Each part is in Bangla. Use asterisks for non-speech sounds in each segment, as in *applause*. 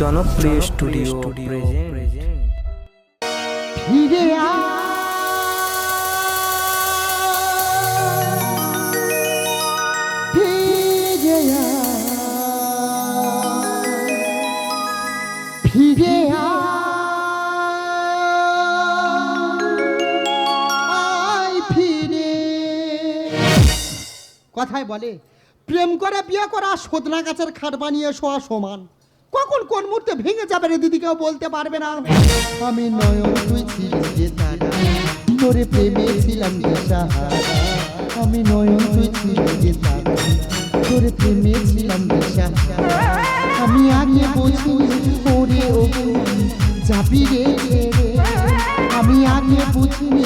জনপ্রিয় স্টুডিও ফিরে ফিরে আয়, ফিরে কথায় বলে প্রেম করে বিয়ে করা সোদনা গাছের খাট বানিয়ে শোয়া সমান। কখন কোন মুহূর্তে ভেঙে যাবে রে দিদি, কেউ বলতে পারবে না। আমি নয়ন তুই ছিলি যে তারা, তোরে প্রেমে ছিলাম যে সাহারা। আমি নয়ন তুই ছিলি যে তারা, তোরে প্রেমে ছিলাম যে সাহারা। আমি আগে বুঝিনি ওরে ও যাবি রে আমি আগে বুঝিনি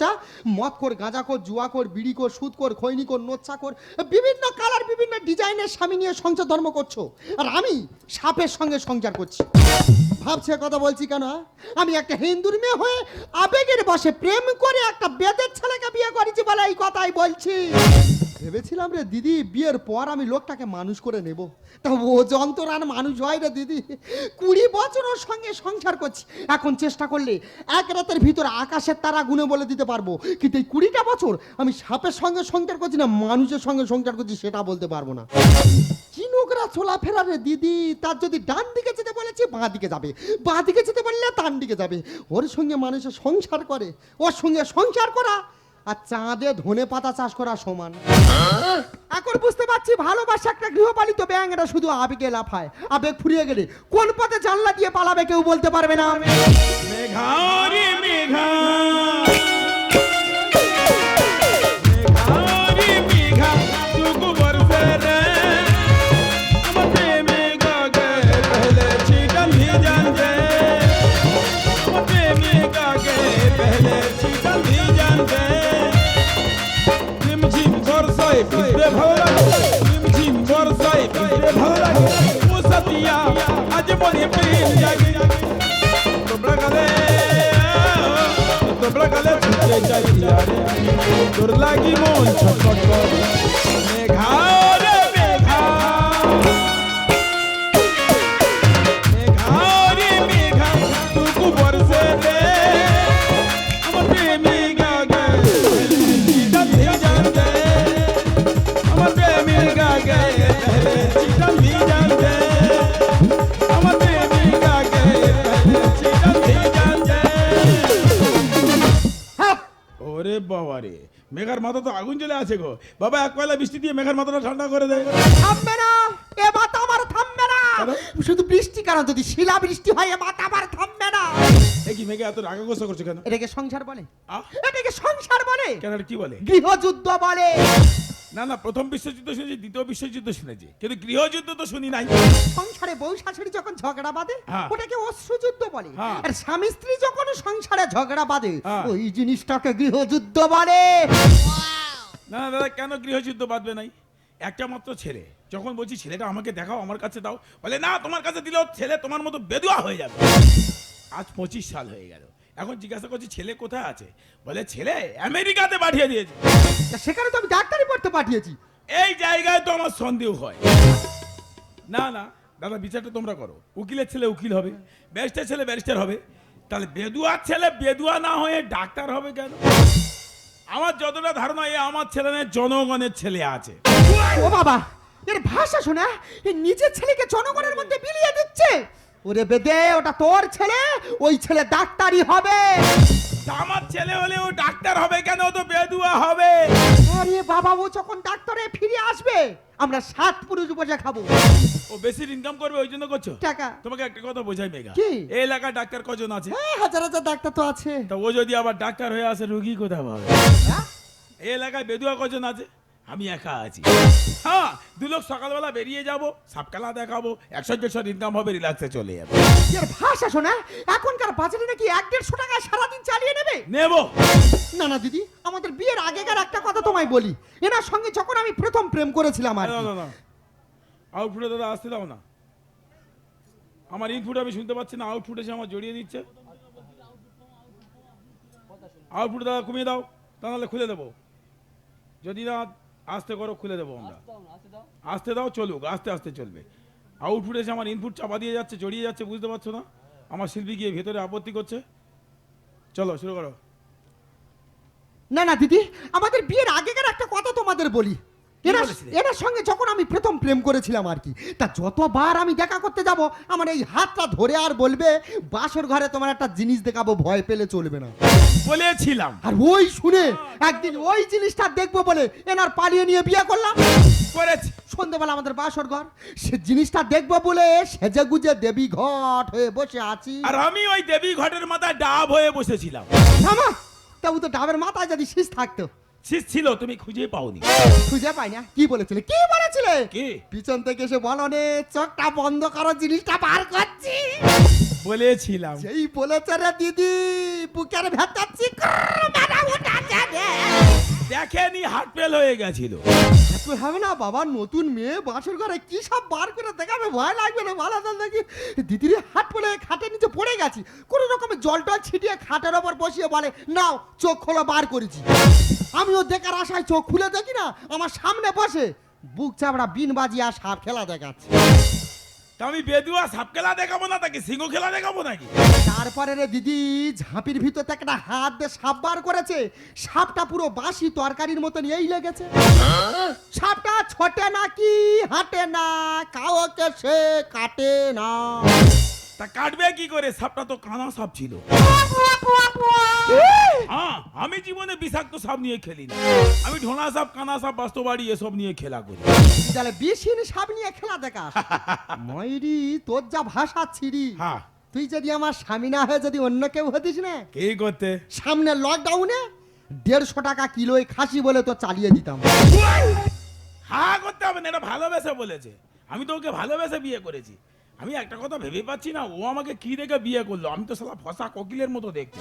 হ্যাঁ? মদ কর গাঁজা কর জুয়া কর বিড়ি কর সুদ কর খৈনি কর নোচা কর বিভিন্ন কালার, বিভিন্ন ডিজাইনের স্বামী নিয়ে সংসার ধর্ম করছ আর আমি সাপের সঙ্গে সংসার করছি ভাবছে কথা বলছি কেন? আমি একটা হিন্দুর মেয়ে হয়ে আবেগের বসে প্রেম করে একটা বেদের ছেলেকে বিয়ে করেছি বলে এই কথাই বলছি ভেবেছিলাম রে দিদি, বিয়ের পর আমি লোকটাকে মানুষ করে নেব। তা ও যন্ত্রণার মানুষ হয় রে দিদি, কুড়ি বছর ওর সঙ্গে সংসার করছি। এখন চেষ্টা করলে এক রাতের ভিতরে আকাশের তারা গুনে বলে দিতে পারব। কিন্তু এই কুড়িটা বছর আমি সাপের সঙ্গে সংসার করছি না, মানুষের সঙ্গে সংসার করছি সেটা বলতে পারব না। কি নোংরা চলাফেরা রে দিদি, তার যদি ডান দিকে যেতে বলেছি, বাঁ দিকে যাবে। বাঁ দিকে যেতে বললে ডান দিকে যাবে। ওর সঙ্গে মানুষের সংসার করে, ওর সঙ্গে সংসার করা। আর চাঁদে ধনে পাতা চাষ করা সমান। এখন বুঝতে পারছি ভালোবাসা একটা গৃহপালিত ব্যাঙ এটা শুধু আবেগে লাফায়। আবেগ ফুরিয়ে গেলে কোন পথে জানলা দিয়ে পালাবে কেউ বলতে পারবে না। মেঘা ভিড়ে ভালো লাগে ঝিমঝিম বর্ষায় ভিড়ে ভালো লাগে মুসাতিয়া আজ মনে প্রেম জাগে তোমরা গালে তোমরা গালে ছুটে যাই আরে তোর লাগি মন ছটপট মেঘা ওরে বাবা রে মেঘার মাথা তো আগুন জ্বলে আছে গো। বাবা এক পয়লা বৃষ্টি দিয়ে মেঘার মাথাটা ঠান্ডা করে দেয়। থামবে না! এ মাথা আমার থামবে না! শুধু বৃষ্টি কারণ যদি শিলা বৃষ্টি হয় এ মাথা আমার থামবে না! এ কি মেঘে এত রাগাগোসা করছ কেন? এটাকে সংসার বলে? এটাকে সংসার বলে। কেন কি বলে? গৃহযুদ্ধ বলে। না না প্রথম বিশ্বযুদ্ধ শুনেছি দ্বিতীয় বিশ্বযুদ্ধ শুনেছি। কিন্তু গৃহযুদ্ধ তো শুনি নাই। সংসারে বউ শাশুড়ি যখন ঝগড়া বাঁধে হ্যাঁ। ওটাকে অশ্রুযুদ্ধ বলে। হ্যাঁ। আর স্বামী স্ত্রী যখন সংসারে ঝগড়া বাঁধে হ্যাঁ। ওই জিনিসটাকে গৃহযুদ্ধ বলে। না না দাদা কেন গৃহযুদ্ধ বাঁধবে নাই? একটা মাত্র ছেলে। যখন বলছি ছেলেটা আমাকে দেখাও আমার কাছে দাও। বলে না তোমার কাছে দিলেও ছেলে তোমার মতো বেদুয়া হয়ে যাবে। আজ পঁচিশ সাল হয়ে গেল। এখন জিজ্ঞাসা করছি ছেলে কোথায় আছে? বলে ছেলে আমেরিকাতে পাঠিয়ে দিয়েছে। তা সেখানে তো আমি ডাক্তারি পড়তে পাঠিয়েছি। এই জায়গায় তো আমার সন্দেহ হয়। না না দাদা বিচারটা তোমরা করো। উকিলের ছেলে উকিল হবে ব্যারিস্টার ছেলে ব্যারিস্টার হবে। তাহলে বেদুয়ার ছেলে বেদুয়া না হয়ে ডাক্তার হবে কেন? আমার যতটা ধারণা এ আমার ছেলে নয় জনগণের ছেলে আছে। ও বাবা এর ভাষা শোনা এ নিজের ছেলেকে জনগণের মধ্যে বিলিয়ে দিচ্ছে। ওরে বেদে ওটা তোর ছেলে? ওই ছেলে ডাক্তারই হবে। আমার ছেলে হলে ও ডাক্তার হবে কেন? ও তো বেদুয়া হবে। আরে বাবা ও যখন ডাক্তারে ফিরে আসবে আমরা সাত পুরুষ বসে খাব। ও বেশি ইনকাম করবে ওই জন্য করছ? টাকা। তোমাকে একটা কথা বোঝাই মেঘা। কি? এই এলাকার ডাক্তার কজন আছে? হ্যাঁ হাজার হাজার ডাক্তার তো আছে। তা ও যদি আবার ডাক্তার হয়ে আসে রুগী কোথায় পাবে? হ্যাঁ? এই এলাকায় বেদুয়া কজন আছে? আমি একা আছি। হ্যাঁ দু লোক সকালবেলা বেরিয়ে যাব সাপকালা দেখাবো একশো দেড়শো ইনকাম হবে রিল্যাক্সে চলে যাবে। এর ভাষা শোনা এখনকার বাজারে নাকি এক দেড়শো টাকায় সারাদিন চালিয়ে নেবে? নেব। না না দিদি আমাদের বিয়ের আগেকার একটা কথা তোমায় বলি। এনার সঙ্গে যখন আমি প্রথম প্রেম করেছিলাম আর না না না আউটফুটে দাদা আসতে দাও না। আমার ইনপুট আমি শুনতে পাচ্ছি না আউটফুট এসে আমার জড়িয়ে দিচ্ছে। আউটফুট দাদা কমিয়ে দাও তা নাহলে খুলে দেবো। যদি না আসতে করো খুলে দেবো আমরা। আস্তে দাও চলুক আস্তে আস্তে চলবে। আউটপুট এসে আমার ইনপুট চাপা দিয়ে যাচ্ছে জড়িয়ে যাচ্ছে বুঝতে পারছ না? আমার শিল্পী গিয়ে ভেতরে আপত্তি করছে। চলো শুরু করো। না না দিদি আমাদের বিয়ের আগেকার একটা কথা তোমাদের বলি। এনার বলেছিলে? এনার সঙ্গে যখন আমি প্রথম প্রেম করেছিলাম আর কি তা যতবার আমি দেখা করতে যাব আমার এই হাতটা ধরে আর বলবে বাসর ঘরে তোমার একটা জিনিস দেখাবো ভয় পেলে চলবে না। বলেছিলাম। আর ওই শুনে একদিন ওই জিনিসটা দেখব বলে এনার পালিয়ে নিয়ে বিয়ে করলাম। করেছি। সন্ধ্যেবেলা আমাদের বাসর ঘর সে জিনিসটা দেখব বলে সেজে গুজে দেবী ঘট হয়ে বসে আছি। আর আমি ওই দেবী ঘটের মাথায় ডাব হয়ে বসেছিলাম। থামা তাও তো ডাবের মাথায় যদি শীষ থাকতো। ছিল তুমি খুঁজে পাওনি। খুঁজে পাই না কি বলেছিলে? কি বলেছিলে? কি? পিছন থেকে এসে বলো নে চোখটা বন্ধ করো জিনিসটা বার করছি। বলেছিলাম। যেই বলেছে রে দিদি বুকের ভেতাচ্ছি দেখেনি হার্ট ফেল হয়ে গেছিল। তুই হবে না বাবা নতুন মেয়ে বাসর ঘরে কি সব বার করে দেখাবে? ভয় লাগবে না ভালো তো দেখি। দিদির হাত পড়ে খাটের নিচে পড়ে গেছি। কোনো রকমের জল টল ছিটিয়ে খাটের ওপর বসিয়ে বলে নাও চোখ খোলা বার করেছি। আমিও দেখার আশায় চোখ খুলে দেখি না আমার সামনে বসে বুক চাপড়া বিন বাজিয়ে আর সাপ খেলা দেখাচ্ছে। তা আমি বেদুয়া সাপ খেলা দেখাবো না তাকে সিংহ খেলা দেখাবো নাকি? তারপরে রে দিদি ঝাঁপির ভিতর থেকে একটা হাত দিয়ে সাপ বার করেছে সাপটা পুরো বাসি তরকারির মতন এই লেগেছে। সাপটা ছোটে নাকি হাঁটে না কাউকে সে কাটে না। তা কাটবে কি করে? সাপটা তো কানা সাপ ছিল। হ্যাঁ আমি জীবনে বিষাক্ত সাপ নিয়ে খেলি না আমি ঢোনা সাপ কানা সাপ বাস্তবাড়ি এসব নিয়ে খেলা করি। তাহলে সাপ নিয়ে খেলা ময়ূরি তোর যা ভাষা ছিড়ি হ্যাঁ। তুই যদি আমার স্বামী না হয়ে যদি অন্য কেউ হতিস না? কি করতে? সামনে লকডাউনে দেড়শো টাকা কিলোয় খাসি বলে তো চালিয়ে দিতাম। হ্যাঁ করতে হবে না এটা ভালোবেসে বলেছে। আমি তো ওকে ভালোবেসে বিয়ে করেছি। আমি একটা কথা ভেবে পাচ্ছি না ও আমাকে কি দেখে বিয়ে করল? আমি তো সালা ফসা কোকিলের মতো দেখছি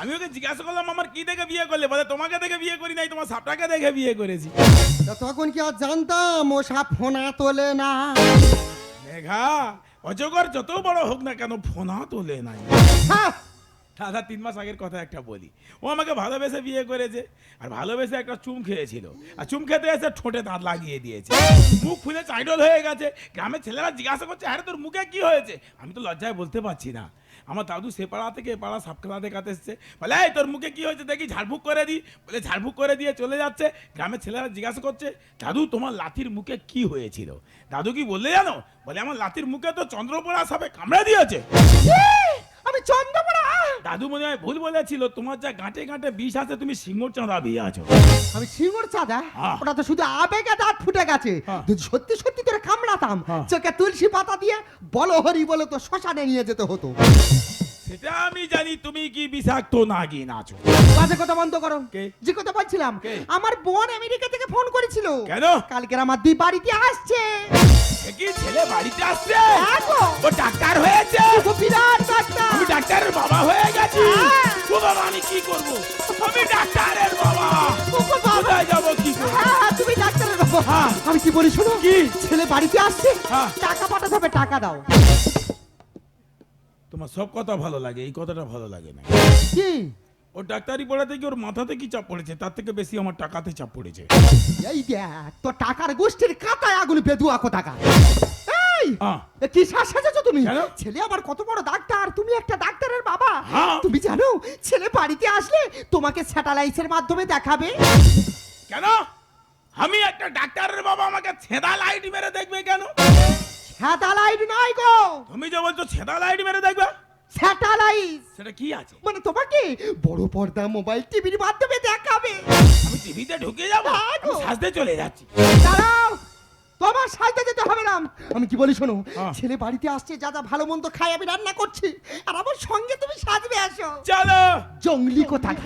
আমি ওকে জিজ্ঞাসা করলাম আমার কি দেখে বিয়ে করলে? বলে তোমাকে দেখে বিয়ে করি নাই তোমার সাপটাকে দেখে বিয়ে করেছি। তা তখন কি আর জানতাম ও সাপ ফোনা তোলে না? মেঘা অজগর যত বড় হোক না কেন ফোনা তোলে নাই। হ্যাঁ দাদা তিন মাস আগের কথা একটা বলি। ও আমাকে ভালোবেসে বিয়ে করেছে আর ভালোবেসে একটা চুম খেয়েছিল। আর চুম খেতে এসে ঠোঁটে দাঁত লাগিয়ে দিয়েছে। মুখ ফুলে চাইডল হয়ে গেছে। গ্রামের ছেলেরা জিজ্ঞাসা করছে আরে তোর মুখে কি হয়েছে? আমি তো লজ্জায় বলতে পারছি না। আমার দাদু সে পাড়া থেকে এ পাড়া সাপ খেলা দেখাতে এসছে। বলে, এই, তোর মুখে কি হয়েছে? দেখি, ঝাড়ফুঁক করে দিই বলে, ঝাড়ফুঁক করে দিয়ে চলে যাচ্ছে। গ্রামের ছেলেরা জিজ্ঞাসা করছে, দাদু, তোমার লাথির মুখে কি হয়েছিল? দাদু কি বললে জানো? বলে, আমার লাথির মুখে তো চন্দ্রপোড়া সাপে কামড়ে দিয়েছে। আমি চন্দ্রপড়া দাদু মনে হয় ভুল বলেছিল তোমার যা গাঁটে গাঁটে বিষ আছে তুমি সিঙ্গুর চাঁদা বিয়ে আছো আমি সিঙ্গুর চাঁদা। ওটা তো শুধু আবেগে দাঁত ফুটে গেছে হ্যাঁ। যদি সত্যি সত্যি করে কামড়াতাম হ্যাঁ। চোখে তুলসী পাতা দিয়ে বলো হরি বলে তো শ্মশানে নিয়ে যেতে হতো সেটা আমি জানি তুমি কি বিষাক্ত নাগিন আছো বাজে কথা বন্ধ করো? যে কথা বলছিলাম? আমার বোন আমেরিকা থেকে ফোন করেছিল কেন কালকে আমার দি বাড়িতে আসছে কি ছেলে বাড়িতে আসছে। হ্যাঁ ও ডাক্তার হয়েছে। বিরাট ডাক্তার। আমি ডাক্তারের বাবা হয়ে গেছি। হ্যাঁ। ও বাবা আমি কি করব? আমি ডাক্তারের বাবা। ও গো বাবা। কোথায় যাব কি হ্যাঁ, তুমি ডাক্তারের বাবা। আমি কি বলি শুনো? কি? ছেলে বাড়িতে আসছে। টাকা পাঠাতে হবে টাকা দাও। তোমার সব কথা ভালো লাগে এই কথাটা ভালো লাগে না। কি? ও ডাক্তারি পড়াতে কি ওর মাথাতে কি চাপ পড়েছে তার থেকে বেশি আমার টাকাতে চাপ পড়েছে এই দেখ তো টাকার গোষ্ঠীর কাতায় আগুন বেদুয়া টাকা এই হ্যাঁ। এ কি শ্বাস সেজেছো তুমি কেন? ছেলে আবার কত বড় ডাক্তার তুমি একটা ডাক্তারের বাবা হ্যাঁ। তুমি জানো ছেলে বাড়িতে আসলে তোমাকে স্যাটেলাইটের মাধ্যমে দেখাবে কেন আমি একটা ডাক্তারের বাবা আমাকে ছেদা লাইট মেরে দেখবে কেন স্যাটেলাইট নয় গো তুমি যে বলছো ছেদা লাইট মেরে দেখবে স্যাটেলাইট সেটা কি আছে? মানে তোমাকে বড় পর্দা মোবাইল টিভির মাধ্যমে দেখাবে। আমি টিভিতে ঢুকে যাব? আমি সাজতে চলে যাচ্ছি। দাঁড়াও তোমার সাজতে যেতে হবে না। আমি কি বলি শোনো হ্যাঁ। ছেলে বাড়িতে আসছে যা যা ভালো মন্দ খাই আমি রান্না করছি। আর আমার সঙ্গে তুমি সাজবে আসো। চলো। জঙ্গলি কোথায়?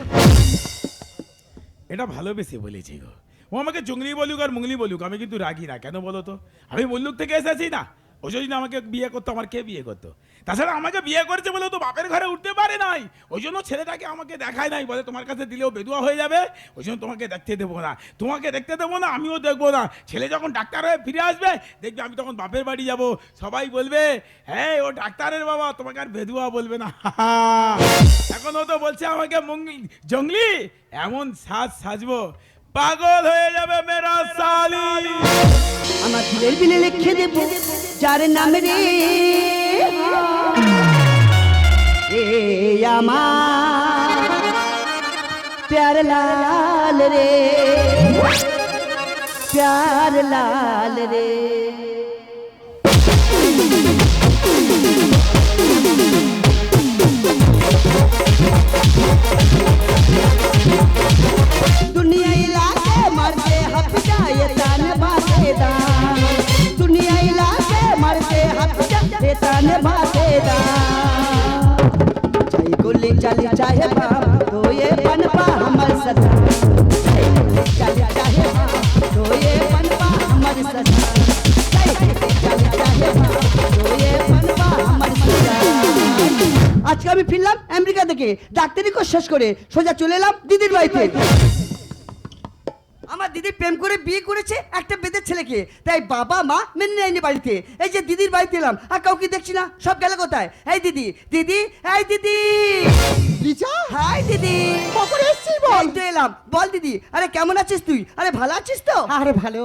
এটা ভালোবেসে বলেছি গো। ও আমাকে জঙ্গলি বলুক আর মুঙ্গলি বলুক আমি কিন্তু রাগি না। কেন বলো তো? আমি মুল্লুক থেকে এসেছি না? ও যদি না আমাকে বিয়ে করতো, আমার কে বিয়ে করতো? তাছাড়া আমাকে বিয়ে করেছে বলে তো বাপের ঘরে উঠতে পারে নাই। ওই জন্য ছেলেটাকে আমাকে দেখায় নাই, বলে তোমার কাছে দিলেও বেদুয়া হয়ে যাবে। ওই জন্য তোমাকে দেখতে দেবো না। তোমাকে দেখতে দেবো না, আমিও দেখব না। ছেলে যখন ডাক্তার হয়ে ফিরে আসবে, দেখবে আমি তখন বাপের বাড়ি যাব। সবাই বলবে হ্যাঁ ও ডাক্তারের বাবা, তোমাকে আর বেদুয়া বলবে না। *laughs* এখন ও তো বলছে আমাকে জঙ্গলি, এমন সাজ সাজবো পাগল হয়ে যাবে মেরা সালি আমার দিলের বিলে লিখে দেব যার নাম রে এ আমার প্যার লাল রে প্যার লাল রে दुनिया इलाके मरते हप जाए तान बातेदा दुनिया इलाके मरते हप जाए तान बातेदा चाहे गोली चले चाहे बाप तो ये बनपा हमर सदा चाहे गोली चले चाहे बाप तो ये बनपा हमर सदा चाहे गोली चले चाहे बाप तो ये बनपा हमर सदा আজকে আমি ফিরলাম আমেরিকা থেকে ডাক্তারি কোর্স শেষ করে সোজা চলে এলাম দিদির বাড়িতে আমার দিদি প্রেম করে বিয়ে করেছে একটা বেদের ছেলেকে। তাই বাবা, মা মেনে নেয়নি বাড়িতে। এই যে দিদির বাড়িতে এলাম, আর কাউকে দেখছি না, সব গেলে কোথায়? এই দিদি দিদি, এই দিদি! লিচা হাই দিদি। কখন এসছিস বল? তো এলাম। বল দিদি আরে কেমন আছিস তুই? আরে ভালো আছিস তো? আরে ভালো।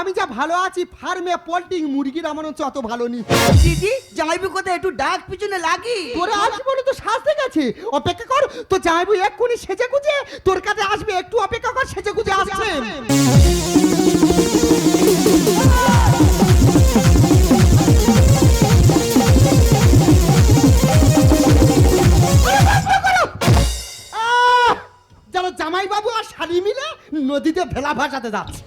আমি যা ভালো আছি ফার্মে পোল্ট্রি মুরগির আমার হচ্ছে অত ভালো নি দিদি জামাইবু কোথায়? একটু ডাক পিছনে লাগি। তোরা আসবি বলে তো সাজতে গেছে। অপেক্ষা কর তো যাইবো এক্ষুনি সেজে গুজে তোর কাছে আসবে। একটু অপেক্ষা কর সেজে গুজে আসছে। যেন জামাইবাবু আর শালি মিলে নদীতে ভেলা ভাসাতে যাচ্ছে।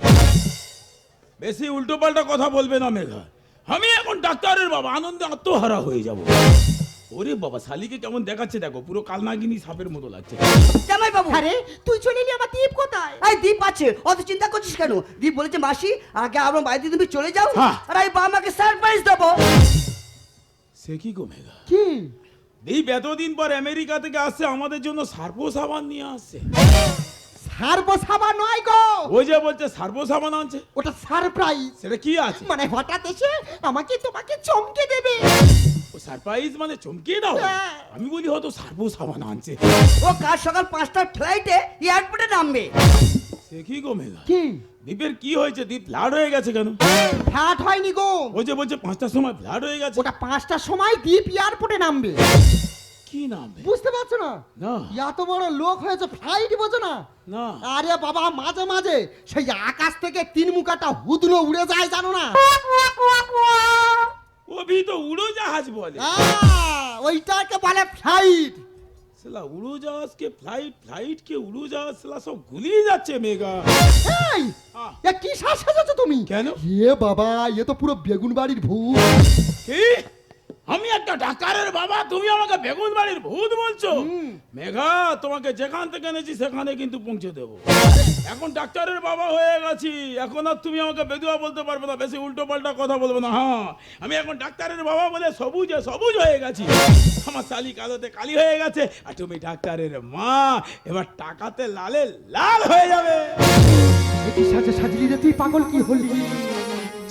বেশি উল্টো পাল্টা কথা বলবে না মেঘা। আমি এখন ডাক্তারের বাবা আনন্দে আত্মহারা হয়ে যাব। ওরে বাবা শালিকে কেমন দেখাচ্ছে দেখো পুরো কালনাগিনী সাপের মতো লাগছে। জামাইবাবু! আরে তুই চলে এলি আমার দ্বীপ কোথায়? এই দীপ আছে অত চিন্তা করছিস কেন? দীপ বলেছে মাসি আগে আমার বাড়িতে তুমি চলে যাও হ্যাঁ। আর আমি বাবাকে সারপ্রাইজ দেবো। সে কি গো মেঘা? কি? দীপ এতদিন পর আমেরিকা থেকে আসছে আমাদের জন্য সার্বো সাবান নিয়ে আসছে। সারবো সাবা নয় গো। ওই যে বলছে সার্বো সাবান আনছে। ওটা সারপ্রাইজ। সেটা কি আছে? মানে হঠাৎ এসে আমাকে তোমাকে চমকে দেবে। ও সারপ্রাইজ মানে চমকিয়ে দাও? হ্যাঁ। আমি বলি হয়তো সার্বো সাবান আনছে। ও কাল সকাল পাঁচটার ফ্লাইটে এয়ারপোর্টে নামবে। সে কি গো মেঘা কি? দীপের কি হয়েছে? দীপ ফ্লাড হয়ে গেছে কেন? ফ্ল্যাট হয়নি গো। ওই যে বলছে পাঁচটার সময় ফ্লাড হয়ে গেছে। ওটা পাঁচটার সময় দ্বীপ এয়ারপোর্টে নামবে। কি নাম? বুঝতে পারছ না? না। এত বড় লোক হয়েছে ফ্লাইট বোঝো না। না। আরে বাবা মাঝে মাঝে সেই আকাশ থেকে তিন মুখাটা হুদলো উড়ে যায় জানো না? ও ভি তো উড়োজাহাজ বলে। ওইটাকে বলে ফ্লাইট সালা উড়োজাহাজকে ফ্লাইট ফ্লাইটকে উড়োজাহাজ সেলা সব গুলিয়ে যাচ্ছে মেঘা এই। এ কি শাস সাজাচ্ছ তুমি কেন? এ বাবা এ তো পুরো বেগুন বাড়ির ভূত কি আমি একটা ডাক্তারের বাবা তুমি আমাকে বেগুন বাড়ির ভূত বলছো। মেঘা তোমাকে যেখান থেকে এনেছি সেখানে কিন্তু পৌঁছে দেবো। এখন ডাক্তারের বাবা হয়ে গেছি। এখন আর তুমি আমাকে বেদুয়া বলতে পারবে না বেশি উল্টো পাল্টা কথা বলব না। হ্যাঁ আমি এখন ডাক্তারের বাবা বলে সবুজে সবুজ হয়ে গেছি। আমার শালি কালোতে কালি হয়ে গেছে আর তুমি ডাক্তারের মা এবার টাকাতে লালে লাল হয়ে যাবে। সাজিয়ে তুই পাগল কি হলি?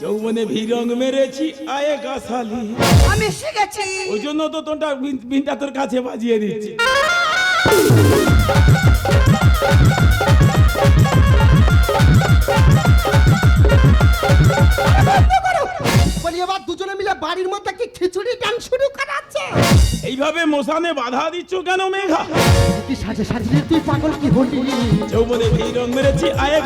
যৌবনে ভিরং মেরেছি আয়ে গাছালি। আমি এসে গেছি। ওই জন্য তো বিন- বিনটা তোর কাছে বাজিয়ে দিচ্ছি। বলি এবার দুজনে মিলে বাড়ির মধ্যে কি খিচুড়ি ডান শুরু করাচ্ছে? এইভাবে মশানে বাধা দিচ্ছ কেন মেঘা? এটি সাজে সাজিয়ে তুই পাগল কি হলি? যৌবনে ভিরং মেরেছি আয়ে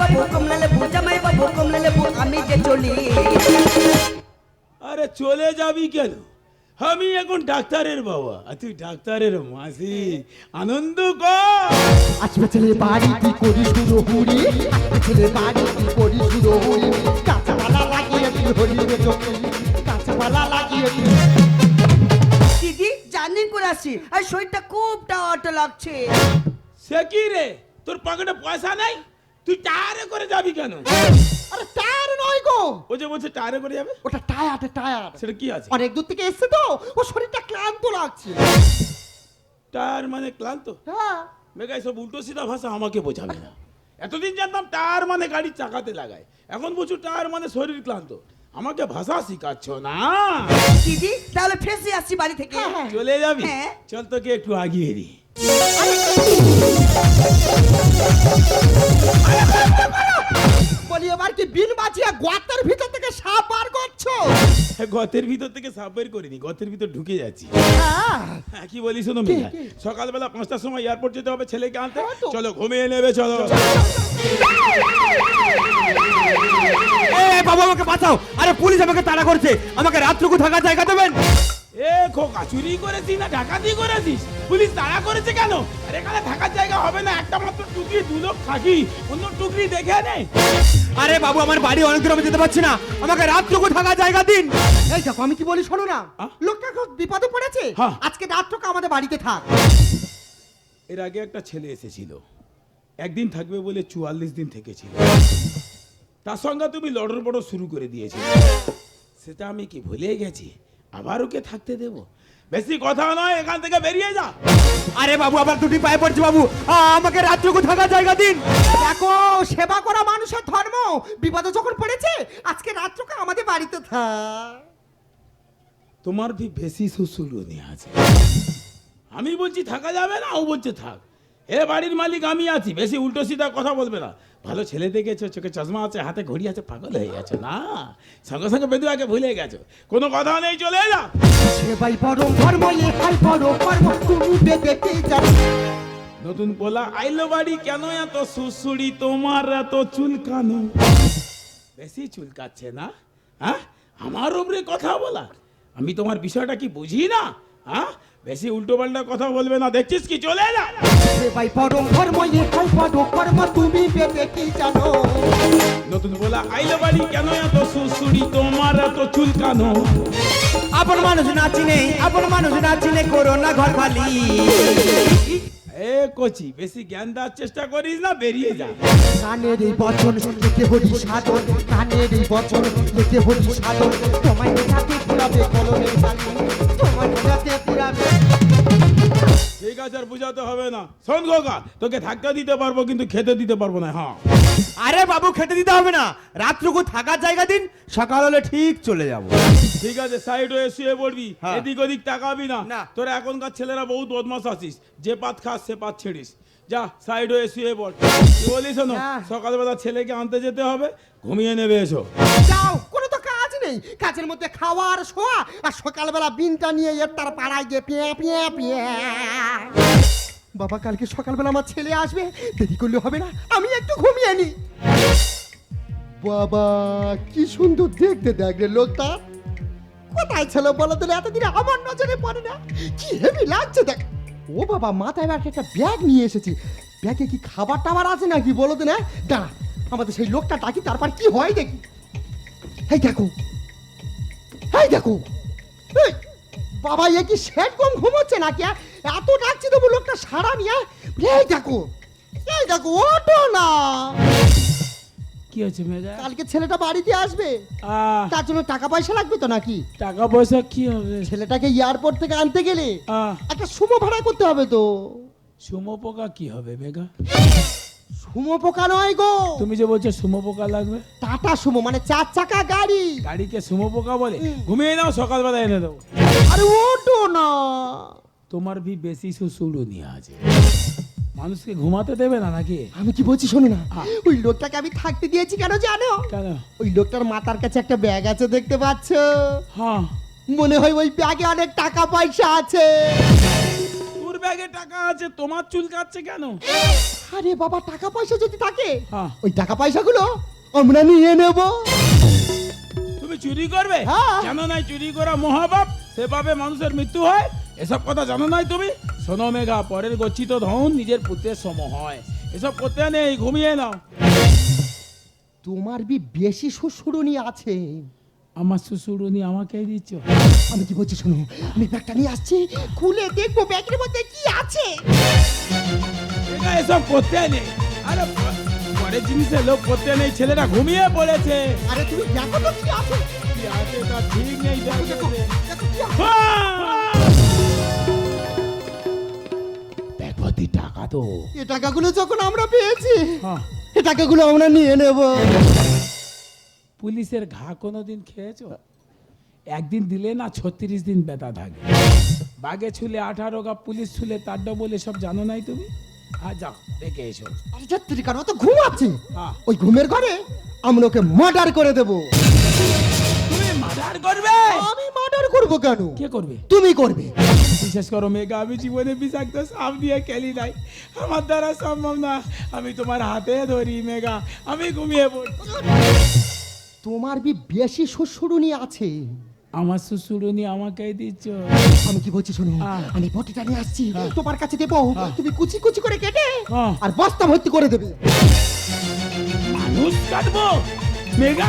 গাছালি জামাইবাবু কমলা লেবু জামাইবাবু কমলা লেবু আমি যে চলি। আরে চলে যাবি কেন? আমি এখন ডাক্তারের বাবা আর তুই ডাক্তারের মাসি। আনন্দ কর। আসবে ছেলে বাড়ি কি করি শুরু হুড়ি? আসবে ছেলে বাড়ি কি করি শুরু হুড়ি? কাঁচাপালা লাগিয়ে তুই হলি রে চোখে। কাঁচাপালা লাগিয়ে তুই দিদি জার্নি করে আসছি আর শরীরটা খুব টাওয়াটা লাগছে। সে কি রে? তোর পকেটে পয়সা নেই? তুই টায়ারে করে যাবি কেন? আরে টায়ার নয় গো। ও যে বলছে টায়ারে করে যাবে? ওটা টায়ার টায়ার সেটা কি আছে? অনেক দূর থেকে এসছে তো। ও শরীরটা ক্লান্ত লাগছে। টায়ার মানে ক্লান্ত? হ্যাঁ। মেঘা এসব উল্টো সিধা ভাষা আমাকে বোঝাবে না। এতদিন জানতাম টায়ার মানে গাড়ির চাকাতে লাগায়। এখন বলছো টায়ার মানে শরীর ক্লান্ত। আমাকে ভাষা শিখাচ্ছ না? দিদি তাহলে ফেসে আসছি বাড়ি থেকে। হ্যাঁ। চলে যাবি? হ্যাঁ। চল তোকে একটু আগিয়ে দিই। বলি এবার কি বিন বাঁচিয়ে গোয়াতের ভিতর থেকে সাপ বার করছ? হ্যাঁ, গতের ভিতর থেকে সাপ বের করিনি গতের ভিতর ঢুকে যাচ্ছি। হ্যাঁ। হ্যাঁ, কি বলি শোনো সকালবেলা পাঁচটার সময় এয়ারপোর্ট যেতে হবে ছেলেকে আনতে। হ্যাঁ চলো ঘুমিয়ে নেবে চলো। এ বাবা আমাকে বাঁচাও। আরে পুলিশ আমাকে তাড়া করছে। আমাকে রাত্রকু থাকার জায়গা দেবেন? এ খোকা চুরি করেছিস না ডাকাতি করেছিস? পুলিশ তাড়া করেছে কেন? আরে এখানে থাকার জায়গা হবে না একটা মাত্র টুকরি দু লোক থাকি অন্য টুকরি দেখে নে। আরে বাবু আমার বাড়ি অনেক দূর আমি যেতে পারছি না। আমাকে জায়গা দিন। এই দেখো আমি কি বলি শোনো না? লোকটা খুব বিপদে পড়েছে। হ্যাঁ। আজকে আমাদের বাড়িতে থাক। এর আগে একটা ছেলে এসেছিল। একদিন থাকবে বলে চুয়াল্লিশ দিন থেকেছিল। তার সঙ্গে তুমি লড়র বড় শুরু করে দিয়েছিলে। সেটা আমি কি ভুলে গেছি? আবার ওকে থাকতে দেব? বেশি কথা নয় এখান থেকে বেরিয়ে যা। আরে বাবু আবার দুটি পায়ে পড়ছে বাবু। আ, আমাকে রাত্রকু থাকা জায়গা দিন। দেখো সেবা করা মানুষের ধর্ম। বিপদে যখন পড়েছে আজকে রাত্রটা আমাদের বাড়িতে থাক। তোমার ভি বেশি শ্বশুরনি আছে। আমি বলছি থাকা যাবে না ও বলছে থাক। এ বাড়ির মালিক আমি আছি বেশি উল্টো সিধা কথা বলবে না। ভালো ছেলে দেখেছ চোখে চশমা আছে হাতে ঘড়ি আছে পাগল হয়ে গেছো না? সঙ্গে সঙ্গে বেদুয়াকে ভুলে গেছো। কোনো কথা নেই চলে যা। সেবাই পরম ধর্ম একাই বড় কর্ম তুমি বেদেতে জানো? নতুন পোলা আইলো বাড়ি কেন এত সুসুড়ি তোমার এত চুলকানো। বেশি চুলকাচ্ছে না? হ্যাঁ? আমার উপরে কথা বলা। আমি তোমার বিষয়টা কি বুঝি না? হ্যাঁ? বেশি উল্টো পাল্টা কথা বলবে না। দেখছিস কি? চলে যা ভাই পরম ধর্ম এ ভাই পরম কর্ম তুমি বেদেতে জানো? নতুন বলা আইলো বাড়ি কেন এত সুসুরি তোমার এত চুলকানো। আপন মানুষ না চিনে আপন মানুষ না চিনে করো না ঘর খালি এ কচি, বেশি জ্ঞান দেওয়ার চেষ্টা করিস না, বেরিয়ে যা। কানের এই বচন, লিখে হরি সাধন। কানের এই বচন, লিখে হরি সাধন। তোমায় যাতে পুরাবে কলমের কালি তোমার যাতে পুরাবে ঠিক আছে আর বুঝাতে হবে না। শোন গোগা তোকে থাকতে দিতে পারব কিন্তু খেতে দিতে পারব না হ্যাঁ। আরে বাবু খেতে দিতে হবে না। রাত্রকু থাকার জায়গা দিন সকাল হলে ঠিক চলে যাব। ঠিক আছে সাইড হয়ে শুয়ে পড়বি। হ্যাঁ। এদিক ওদিক তাকাবি না। তোরা এখনকার ছেলেরা বহুত বদমাস আছিস। যে পাত খাস সে পাত ছেড়িস। যা সাইড হয়ে শুয়ে পড়। বলিস শোনো। সকালবেলা ছেলেকে আনতে যেতে হবে ঘুমিয়ে নেবে এসো। যাও নেই। কাজের মধ্যে খাওয়া আর শোয়া আর সকালবেলা বিনটা নিয়ে এর তার পাড়ায় গিয়ে পিয়া পিয়া পিয়া। বাবা, কালকে সকালবেলা আমার ছেলে আসবে। দেরি করলে হবে না। আমি একটু ঘুমিয়ে নি বাবা, কি সুন্দর দেখতে দেখ রে লোকটা। কোথায় ছিল বলো তো এতদিন আমার নজরে পড়ে না। কি হেভি লাগছে দেখ। ও বাবা, মাথায় ব্যাগ একটা ব্যাগ নিয়ে এসেছি। ব্যাগে কি খাবার টাবার আছে নাকি বলো তো না? দাঁড়া, আমাদের সেই লোকটা ডাকি, তারপর কি হয় দেখি। এই দেখো এই দেখো। এই, বাবা এ কি শেড কম ঘুমোচ্ছে নাকি আ? এত ডাকছি তবু লোকটা সারা নিয়ে এই দেখো এই দেখো ওটো না। কি হচ্ছে মেজা কালকে ছেলেটা বাড়িতে আসবে তার জন্য টাকা পয়সা লাগবে তো নাকি? টাকা পয়সা কি হবে? ছেলেটাকে এয়ারপোর্ট থেকে আনতে গেলে একটা সুমো ভাড়া করতে হবে তো। সুমো পোকা কি হবে বেগা? সুমো পোকা নয় গো। তুমি যে বলছো সুমো পোকা লাগবে? টাটা সুমো মানে চার চাকা গাড়ি। গাড়িকে সুমো পোকা বলে ঘুমিয়ে নাও সকালবেলা এনে দেবো। আরে ওটো না। তোমার ভি বেশি সুসুড়ুনি আছে। মানুষকে ঘুমাতে দেবে না নাকি? আমি কি বলছি শোনো না? হ্যাঁ। ওই লোকটাকে আমি থাকতে দিয়েছি কেন জানো? কেন? ওই লোকটার মাথার কাছে একটা ব্যাগ আছে দেখতে পাচ্ছ? হ্যাঁ। মনে হয় ওই ব্যাগে অনেক টাকা পয়সা আছে। ব্যাগে টাকা আছে তোমার চুল কাটছে কেন? আরে বাবা টাকা পয়সা যদি থাকে হ্যাঁ। ওই টাকা পয়সাগুলো আমরা নিয়ে নেব। তুমি চুরি করবে? হ্যাঁ। জানো নাই চুরি করা মহাপাপ? সেভাবে মানুষের মৃত্যু হয়? এসব কথা জানো নাই তুমি? শোনো মেঘা পরের গচ্ছিত ধন নিজের পুত্রের সম হয়। এসব করতে নেই ঘুমিয়ে নাও। তোমার বি বেশি শ্বশুরনি আছে। আমার শ্বশুরুনি আমাকেই দিচ্ছ আমি কি বলছি শোনো? আমি ব্যাগটা নিয়ে আসছি খুলে দেখব ব্যাগের মধ্যে কি আছে। এসব করতে নেই। আরে প- পরের জিনিসে লোক করতে নেই ছেলেটা ঘুমিয়ে পড়েছে। আরে তুমি দেখো তো কি আছে। কি আছে তা ঠিক নেই দেখো দেখো। দেখো কি আছে। দেখ ভর্তি টাকা তো। এ টাকাগুলো যখন আমরা পেয়েছি হ্যাঁ। এ টাকাগুলো আমরা নিয়ে নেব। পুলিশের ঘা কোনো দিন খেয়েছো? একদিন দিলে না ছত্রিশ দিন বেতা থাকে। বাগে ছুলে আঠারো গা পুলিশ ছুলে তার বলে সব জানো নাই তুমি? আর যাও দেখে এসো। আরে যাত্রী কারণ তো ঘুমাচ্ছে। হ্যাঁ। ওই ঘুমের ঘরে আমরা ওকে মার্ডার করে দেব। তুমি মার্ডার করবে? আমি মার্ডার করব কেন? কে করবে? তুমি করবে। বিশেষ করো মেঘা আমি জীবনে বিষাক্ত সাপ দিয়ে খেলি নাই। আমার দ্বারা সম্ভব না। আমি তোমার হাতে ধরি মেঘা। আমি ঘুমিয়ে পড়ি তোমার বি বেশি শ্বশুরুনি আছে। আমার শ্বশুরনি আমাকে দিচ্ছ। আমি কি বলছি শোনো। আমি বটিটা নিয়ে আসছি। তোমার কাছে দেবো। তুমি কুচি কুচি করে কেটে। আর বস্তা ভর্তি করে দেবে। মানুষ কাটবো? মেঘা?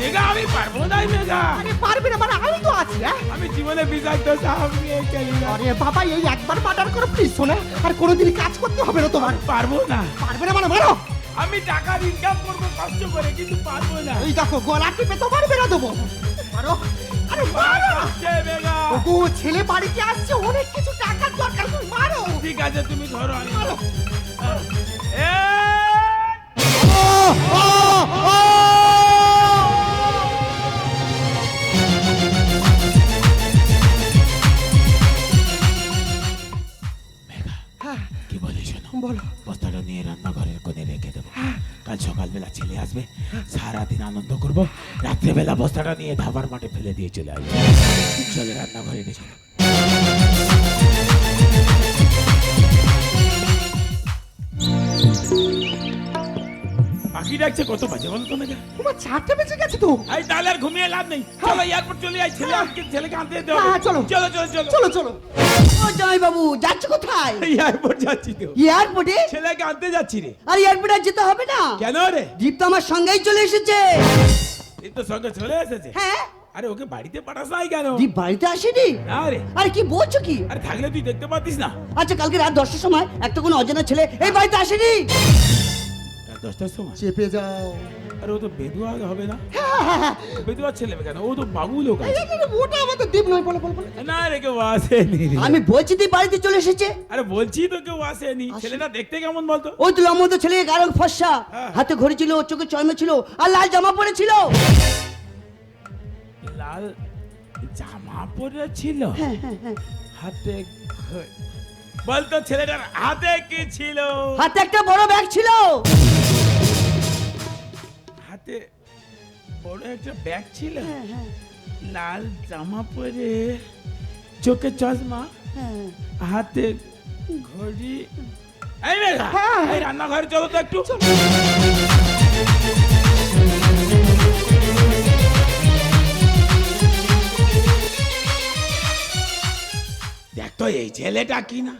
মেঘা আমি পারব না মেঘা। আরে পারবে না মানে আমি তো আছি হ্যাঁ? আমি জীবনে বিষাক্ত সাপ নিয়ে খেলি না আরে বাবা এই একবার মার্ডার করো প্লিজ শোনা। আর কোনোদিন কাজ করতে হবে না তোমার। পারব না। পারবে না মানে মারো। আমি টাকা ইনকাম করব কষ্ট করে কিন্তু পারব না। এই দেখো গলা টিপে তো পারবে না দেবো মারো আরে মারো আসছে মেঘা ওগো ছেলে বাড়িতে আসছে অনেক কিছু টাকার দরকার তুমি মারো। ঠিক আছে তুমি ধরো আমি মারো। এ! বলি। বস্তাটা নিয়ে রান্নাঘরের কোণে রেখে দেবো। কাল সকালবেলা ছেলে আসবে সারাদিন আনন্দ করব। রাত্রেবেলা বস্তাটা নিয়ে ধাবার মাঠে ফেলে দিয়ে চলে আসবে। চলে রান্নাঘরে রেখে দেবো। পাখি ডাকছে কত বাজে বলো তো মেঘা তোমার চারটে বেঁচে গেছে তো। এই তাহলে আর ঘুমিয়ে লাভ নেই। চলো এয়ারপোর্ট চলে যাই ছেলে আজকে ছেলেকে আনতে যেতে হবে। হ্যাঁ, চলো। চলো চলো চলো। চলো চলো। ও জামাই বাবু যাচ্ছ কোথায়? এয়ারপোর্ট যাচ্ছি তো। এয়ারপোর্টে? ছেলেকে আনতে যাচ্ছি রে। আর এয়ারপোর্টে আর যেতে হবে না? কেন রে? দীপ তো আমার সঙ্গেই চলে এসেছে। এই তো সঙ্গে চলে এসেছে? হ্যাঁ। আরে ওকে বাড়িতে পাঠাস নাই কেন? দীপ বাড়িতে আসেনি? না রে। আরে কি বলছো কি? আরে থাকলে তুই দেখতে পাতিস না। আচ্ছা কালকে রাত দশটার সময় একটা কোনো অজানা ছেলে এই বাড়িতে আসেনি? দশটার সময়? চেপে যাও। আরে ও তো বেদুয়া হবে না। বেদুয়া ছেলে কেন? ও তো বাবু লোক আছে। ওটা আমাদের দ্বীপ নয় বলো বলো না রে কেউ আসেনি। আমি বলছি তুই বাড়িতে চলে এসেছে। আরে বলছি তো কেউ আসেনি। ছেলেটা দেখতে কেমন বলতো? ওই তো লম্বদ ছেলে গারং ফর্সা। হ্যাঁ। হাতে ঘড়ি ছিল ওর চোখে চয়মা ছিল আর লাল জামা পরেছিল। লাল জামা পরেছিল? হ্যাঁ হ্যাঁ হ্যাঁ। হাতে ঘ- বলতো ছেলেটার হাতে কি ছিল? হাতে একটা বড় ব্যাগ ছিল। হাতে বড় একটা ব্যাগ ছিল? হ্যাঁ হ্যাঁ। লাল জামা পরে চোখে চশমা হ্যাঁ। হাতে ঘড়ি। এই মেঘা এই রান্নাঘরে চলো তো একটু। দেখ তো এই ছেলেটা কি না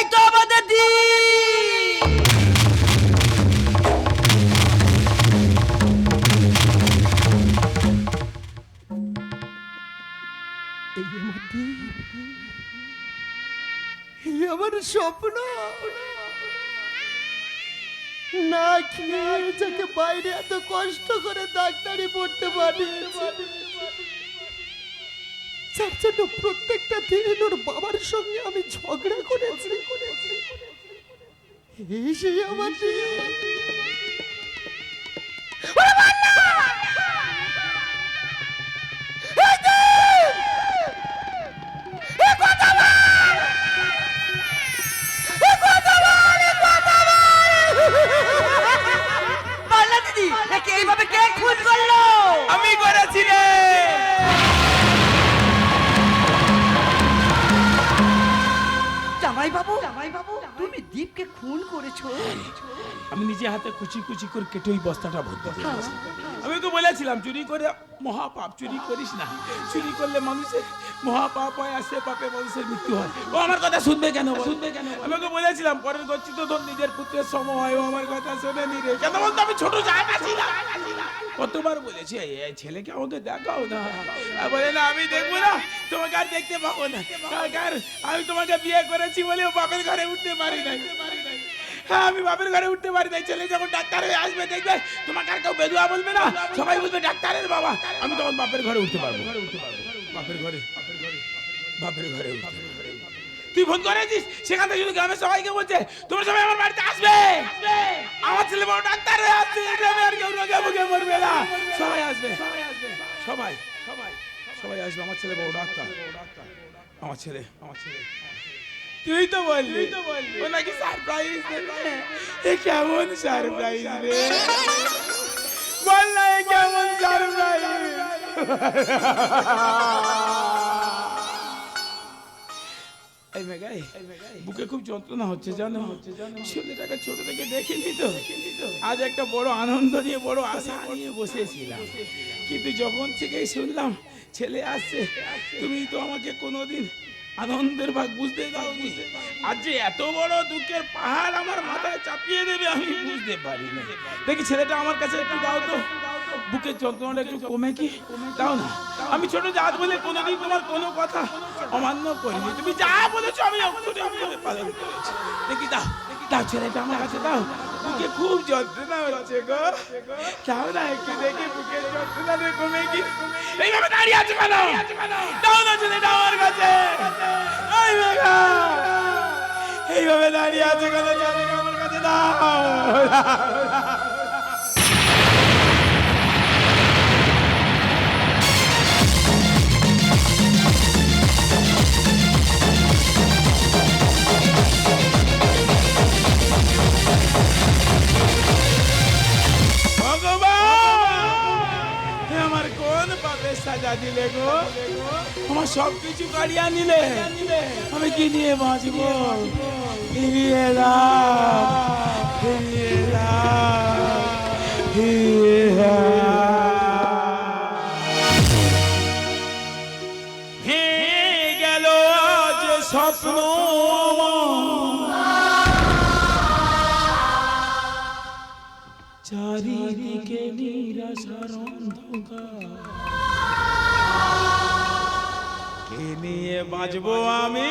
এই তো আমাদের আমার স্বপ্ন। না খেয়ে যাকে বাইরে এত কষ্ট করে ডাক্তারি পড়তে পারি। যার জন্য প্রত্যেকটা দিন ওর বাবার সঙ্গে আমি ঝগড়া করেছি। এই সেই আমার হাতে কুচি কুচি করে কেটে ওই বস্তাটা ভর্তি করেছি আমি ওকে বলেছিলাম চুরি করে মহাপাপ চুরি করিস না। চুরি করলে মানুষের মহাপাপ হয় আর সে পাপে মানুষের মৃত্যু হয়। ও আমার কথা শুনবে কেন শুনবে কেন আমি ওকে বলেছিলাম পরের গচ্ছিত ধর নিজের পুত্রের সম হয়। ও আমার কথা শোনেনি রে। কেন বলতো? আমি ছোট জায়গা ছিলাম কতবার বলেছি এই ছেলেকে আমাকে দেখাও না। বলে না আমি দেখব না। তোমাকে আর দেখতে পাবো না। কার আমি তোমাকে বিয়ে করেছি বলে ও বাপের ঘরে উঠতে পারি নাই। হ্যাঁ আমি বাপের ঘরে উঠতে পারি তাই ছেলে যখন ডাক্তার হয়ে আসবে, দেখবে তোমাকে আর কেউ বেদুয়া বলবে না। সবাই বলবে, ডাক্তারের বাবা। আমি তখন বাপের ঘরে উঠতে পারব। বাপের ঘরে বাপের ঘরে তুই ফোন করেছিস? সেখান থেকে শুধু গ্রামের সবাইকে বলছে, তোমরা সবাই আমার বাড়িতে আসবে? আমার ছেলে বড় ডাক্তার হয়ে আসছে। গ্রামে আর কেউ রোগে মুখে মরবে না। সবাই আসবে। সবাই সবাই সবাই আসবে। আমার ছেলে বড় ডাক্তার। আমার ছেলে আমার ছেলে। তুই তো বললি। ও নাকি সারপ্রাইজ দেবে এ কেমন সারপ্রাইজ রে। বল না এ কেমন সারপ্রাইজ বুকে খুব যন্ত্রণা হচ্ছে জানো? ছেলেটাকে ছোট থেকে দেখিনি তো। আজ একটা বড় আনন্দ নিয়ে, বড় আশা নিয়ে বসেছিলাম। কিন্তু যখন থেকেই শুনলাম, ছেলে আসছে। তুমি তো আমাকে কোনোদিন আনন্দের ভাগ বুঝতে দাওনি আজ যে এত বড় দুঃখের পাহাড় আমার মাথায় চাপিয়ে দেবে, আমি বুঝতে পারিনি দেখি ছেলেটা আমার কাছে একটু দাও তো। বুকের যন্ত্রণাটা একটু কমে কি? দাও না। আমি ছোট জাত বলে কোনোদিন তোমার কোনো কথা অমান্য করিনি। তুমি যা বলেছ আমি অক্ষরে পালন করেছি। দেখি দাও দাও ছেলেটা আমার কাছে দাও। বুকে খুব যন্ত্রণা হচ্ছে গো। চাও না একটু দেখি বুকের যন্ত্রণা কমে কি এইভাবে দাঁড়িয়ে আছে কেন? দাও না ছেলেটা আমার কাছে। এই এইভাবে দাঁড়িয়ে আছে কেন? আমার কাছে দাও। গো? আমার সব কিছু কাড়িয়া নিলে আমি কি নিয়ে বাঁচব? ফিরিয়ে ফিরিয়ে ফিরিয়ে চারিদিকে নিরাশার অন্ধকার। নিয়ে বাঁচবো আমি।